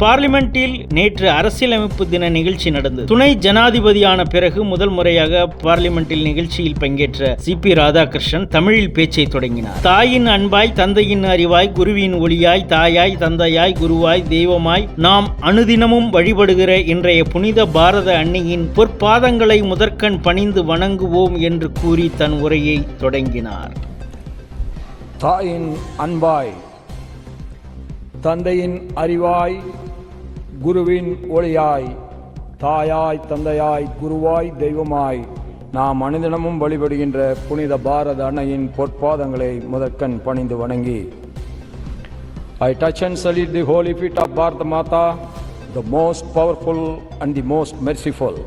பார்லிமெண்டில் நேற்று அரசியலமைப்பு தின நிகழ்ச்சி நடந்தது. துணை ஜனாதிபதியான பிறகு முதல் முறையாக பார்லிமெண்டில் நிகழ்ச்சியில் பங்கேற்ற சி பி ராதாகிருஷ்ணன் தமிழில் பேச்சை தொடங்கினார். தாயின் அன்பாய் தந்தையின் அறிவாய் குருவின் ஒளியாய் தாயாய் தந்தையாய் குருவாய் தெய்வமாய் நாம் அனுதினமும் வழிபடுகிற இன்றைய புனித பாரத அன்னையின் பொற்பாதங்களை முதற்கண் பணிந்து வணங்குவோம் என்று கூறி தன் உரையை தொடங்கினார். தாயின் அன்பாய் தந்தையின் அறிவாய் குருவின் ஒளியாய் தாயாய் தந்தையாய் குருவாய் தெய்வமாய் நாம் அனுதினமும் வழிபடுகின்ற புனித பாரத அன்னையின் பொற்பாதங்களை முதற்கண் பணிந்து வணங்கி I touch and salute the holy feet of Bharat Mata the most powerful and the most merciful